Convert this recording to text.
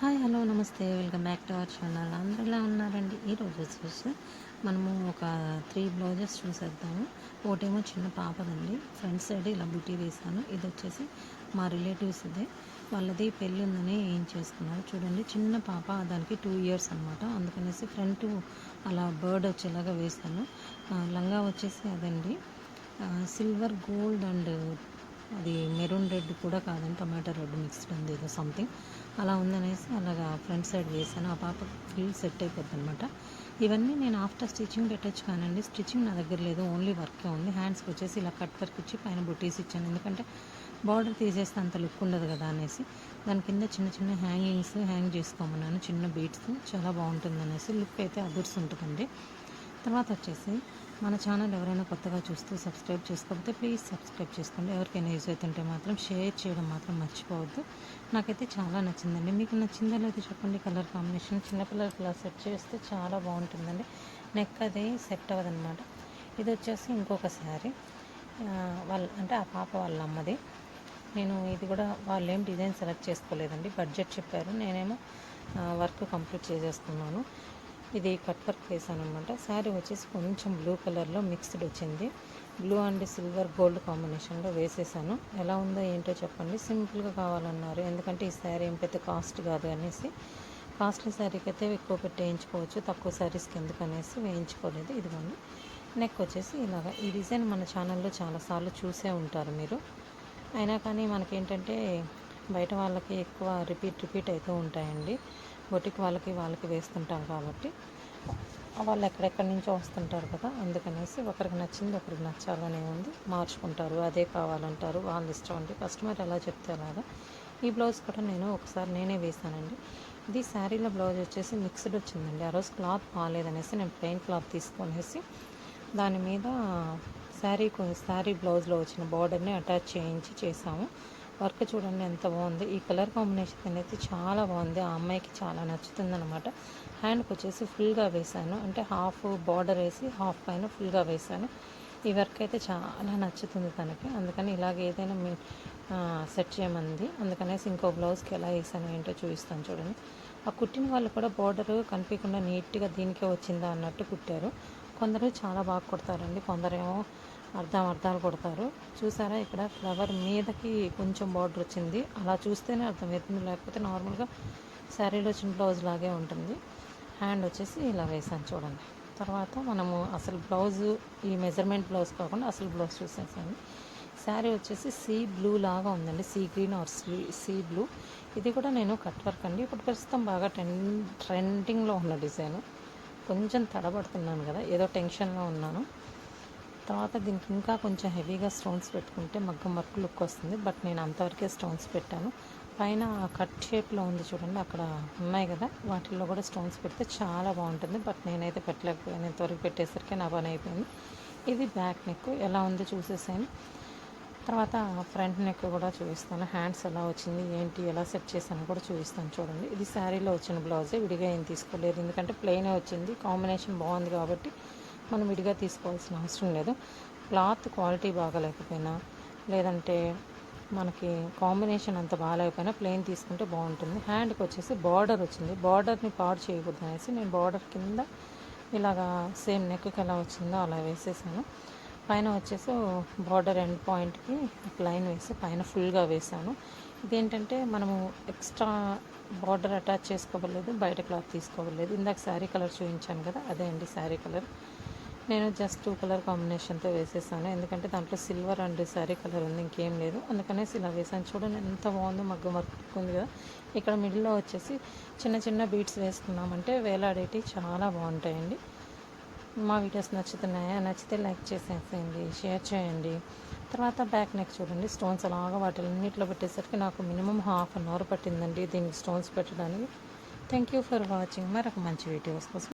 Hi hello నమస్తే. Welcome back to our channel. అందరూ ఎలా ఉన్నారండి? ఈరోజు వచ్చేసి మనము ఒక త్రీ బ్లౌజెస్ చూసేద్దాము. ఒకటేమో చిన్న పాపదండి. ఫ్రంట్ సైడ్ ఇలా బుటీ వేసాను ఇది వచ్చేసి మా రిలేటివ్స్ ఇదే. వాళ్ళది పెళ్ళి ఉందని ఏం చేసుకున్నారు చూడండి చిన్న పాప దానికి టూ ఇయర్స్ అనమాట అందుకనేసి ఫ్రంట్ అలా బర్డ్ వచ్చేలాగా వేసాను లంగా వచ్చేసి అదండి. Silver gold and maroon red కూడా కాదండి టమాటా రెడ్ మిక్స్డ్ ఉంది ఏదో సంథింగ్ అలా ఉందనేసి అలాగా ఫ్రంట్ సైడ్ వేసాను. ఆ పాప ఫుల్ సెట్ అయిపోద్ది అనమాట ఇవన్నీ నేను ఆఫ్టర్ స్టిచ్చింగ్ పెట్టచ్చు కానండి. స్టిచ్చింగ్ నా దగ్గర లేదు ఓన్లీ వర్కే ఉంది. హ్యాండ్స్కి వచ్చేసి ఇలా కట్ వర్క్ ఇచ్చి పైన బొట్టేసి ఇచ్చాను. ఎందుకంటే బార్డర్ తీసేస్తే అంత లుక్ ఉండదు కదా అనేసి. దాని కింద చిన్న చిన్న హ్యాంగింగ్స్ హ్యాంగ్ చేసుకోమన్నాను. చిన్న బీట్స్ చాలా బాగుంటుంది అనేసి లుక్ అయితే అదుర్స్ ఉంటుందండి. తర్వాత వచ్చేసి మన ఛానల్ ఎవరైనా కొత్తగా చూస్తూ సబ్స్క్రైబ్ చేసుకోకపోతే ప్లీజ్ సబ్స్క్రైబ్ చేసుకోండి. ఎవరికైనా యూజ్ అవుతుంటే మాత్రం షేర్ చేయడం మాత్రం మర్చిపోవద్దు. నాకైతే చాలా నచ్చిందండి. మీకు నచ్చిందో లేదో చెప్పండి? కలర్ కాంబినేషన్ చిన్నపిల్లలకి ఇలా సెట్ చేస్తే చాలా బాగుంటుందండి. నెక్ అది సెట్ అవ్వదన్నమాట. ఇది వచ్చేసి ఇంకొక శారీ. వాళ్ళ అంటే ఆ పాప వాళ్ళ అమ్మది. నేను ఇది కూడా వాళ్ళు ఏం డిజైన్ సెలెక్ట్ చేసుకోలేదండి. బడ్జెట్ చెప్పారు. నేనేమో వర్క్ కంప్లీట్ చేసేస్తున్నాను. ఇది కట్ వర్క్ వేసాను అనమాట శారీ వచ్చేసి కొంచెం బ్లూ కలర్లో మిక్స్డ్ వచ్చింది. బ్లూ అండ్ సిల్వర్ గోల్డ్ కాంబినేషన్లో వేసేసాను. ఎలా ఉందో ఏంటో చెప్పండి. సింపుల్గా కావాలన్నారు. ఎందుకంటే ఈ శారీ ఏం పెద్ద కాస్ట్ కాదు అనేసి. కాస్ట్లీ శారీకి అయితే ఎక్కువ పెట్టి వేయించుకోవచ్చు. తక్కువ శారీస్కి ఎందుకు అనేసి వేయించుకోలేదు. ఇదిగోండి. నెక్ వచ్చేసి ఇలాగ. ఈ డిజైన్ మన ఛానల్లో చాలాసార్లు చూసే ఉంటారు మీరు. అయినా కానీ మనకేంటంటే బయట వాళ్ళకి ఎక్కువ రిపీట్ రిపీట్ అవుతూ ఉంటాయండి. బొటిక్ వాళ్ళకి వాళ్ళకి వేస్తుంటాం కాబట్టి. వాళ్ళు ఎక్కడెక్కడి నుంచో వస్తుంటారు కదా అందుకనేసి ఒకరికి నచ్చింది ఒకరికి నచ్చాలనే ఉంది. మార్చుకుంటారు అదే కావాలంటారు వాళ్ళ ఇష్టం అండి కస్టమర్ ఎలా చెప్తే అలాగా. ఈ బ్లౌజ్ కూడా నేను ఒకసారి నేనే వేసానండి ఇది శారీలో బ్లౌజ్ వచ్చేసి మిక్స్డ్ వచ్చిందండి. ఆ రోజు క్లాత్ బాగాలేదనేసి నేను ప్లెయిన్ క్లాత్ తీసుకొనేసి దాని మీద శారీ శారీ బ్లౌజ్లో వచ్చిన బార్డర్ని అటాచ్ చేయించి చేసాము వర్క్ చూడండి ఎంత బాగుంది. ఈ కలర్ కాంబినేషన్ అనేది చాలా బాగుంది. ఆ అమ్మాయికి చాలా నచ్చుతుంది అనమాట హ్యాండ్కి వచ్చేసి ఫుల్గా వేశాను. అంటే హాఫ్ బార్డర్ వేసి హాఫ్ పైన ఫుల్గా వేసాను ఈ వర్క్ అయితే చాలా నచ్చుతుంది తనకి. అందుకని ఇలాగ ఏదైనా మీ సెట్ చేయమంది. అందుకనేసి ఇంకో బ్లౌజ్కి ఎలా వేసాను ఏంటో చూపిస్తాను చూడండి. ఆ కుట్టిన వాళ్ళు కూడా బార్డర్ కనిపించకుండా నీట్గా దీనికే వచ్చిందా అన్నట్టు కుట్టారు. కొందరు చాలా బాగా కుడతారండి. కొందరేమో అర్థం అర్థాలు కొడతారు. చూసారా ఇక్కడ ఫ్లవర్ మీదకి కొంచెం బార్డర్ వచ్చింది. అలా చూస్తేనే అర్థమవుతుంది. లేకపోతే నార్మల్గా శారీలో వచ్చిన బ్లౌజ్ లాగే ఉంటుంది. హ్యాండ్ వచ్చేసి ఇలా వేసాను చూడండి. తర్వాత మనము అసలు బ్లౌజ్ ఈ మెజర్మెంట్ బ్లౌజ్ కాకుండా అసలు బ్లౌజ్ చూసేసాను శారీ వచ్చేసి సీ బ్లూ లాగా ఉందండి. Sea green or sea sea blue. ఇది కూడా నేను కట్ వర్క్ అండి. ఇప్పుడు ప్రస్తుతం బాగా ట్రెండ్ ట్రెండింగ్లో ఉన్న డిజైన్. కొంచెం తడబడుతున్నాను కదా. ఏదో టెన్షన్లో ఉన్నాను. తర్వాత దీనికి ఇంకా కొంచెం హెవీగా స్టోన్స్ పెట్టుకుంటే మగ్గం వర్క్ లుక్ వస్తుంది. బట్ నేను అంతవరకే స్టోన్స్ పెట్టాను. పైన కట్ షేప్లో ఉంది చూడండి అక్కడ ఉన్నాయి కదా. వాటిల్లో కూడా స్టోన్స్ పెడితే చాలా బాగుంటుంది. బట్ నేనైతే పెట్టలేకపోయాను. ఇంతవరకు పెట్టేసరికి నా పని అయిపోయింది. ఇది బ్యాక్ నెక్. ఎలా ఉందో చూసేసాను తర్వాత ఫ్రంట్ నెక్ కూడా చూపిస్తాను. హ్యాండ్స్ ఎలా వచ్చింది ఏంటి ఎలా సెట్ చేశాను కూడా చూపిస్తాను చూడండి. ఇది శారీలో వచ్చిన బ్లౌజే విడిగా ఏం తీసుకోలేదు. ఎందుకంటే ప్లెయినే వచ్చింది. కాంబినేషన్ బాగుంది కాబట్టి మనం విడిగా తీసుకోవాల్సిన అవసరం లేదు. క్లాత్ క్వాలిటీ బాగాలేకపోయినా లేదంటే మనకి కాంబినేషన్ అంత బాగాలేకపోయినా ప్లెయిన్ తీసుకుంటే బాగుంటుంది. హ్యాండ్కి వచ్చేసి బార్డర్ వచ్చింది. బార్డర్ని పాడు చేయకూడదు అనేసి నేను బార్డర్ కింద ఇలాగా సేమ్ నెక్కి ఎలా వచ్చిందో అలా వేసేసాను. పైన వచ్చేసి బార్డర్ ఎండ్ పాయింట్కి లైన్ వేసి పైన ఫుల్గా వేసాను. ఇదేంటంటే మనము ఎక్స్ట్రా బార్డర్ అటాచ్ చేసుకోవలేదు బయట క్లాత్ తీసుకోవలేదు ఇందాక శారీ కలర్ చూపించాను కదా అదే అండి శారీ కలర్. నేను జస్ట్ టూ కలర్ కాంబినేషన్తో వేసేసాను. ఎందుకంటే దాంట్లో సిల్వర్ అండ్ శారీ కలర్ ఉంది ఇంకేం లేదు. అందుకనేసి ఇలా వేసాను. చూడండి ఎంత బాగుందో మగ్గం వర్క్ ఉంది కదా. ఇక్కడ మిడిల్లో వచ్చేసి చిన్న చిన్న బీట్స్ వేసుకున్నామంటే వేలాడేటి చాలా బాగుంటాయండి. మా వీడియోస్ నచ్చుతున్నాయా? నచ్చితే లైక్ చేసేసేయండి షేర్ చేయండి. తర్వాత బ్యాక్ నెక్ చూడండి. స్టోన్స్ అలాగా వాటిలన్నింటిలో పెట్టేసరికి నాకు మినిమం హాఫ్ అన్ అవర్ పట్టిందండి దీనికి స్టోన్స్ పెట్టడానికి. థ్యాంక్ యూ ఫర్ వాచింగ్ మరొక మంచి వీడియోస్ కోసం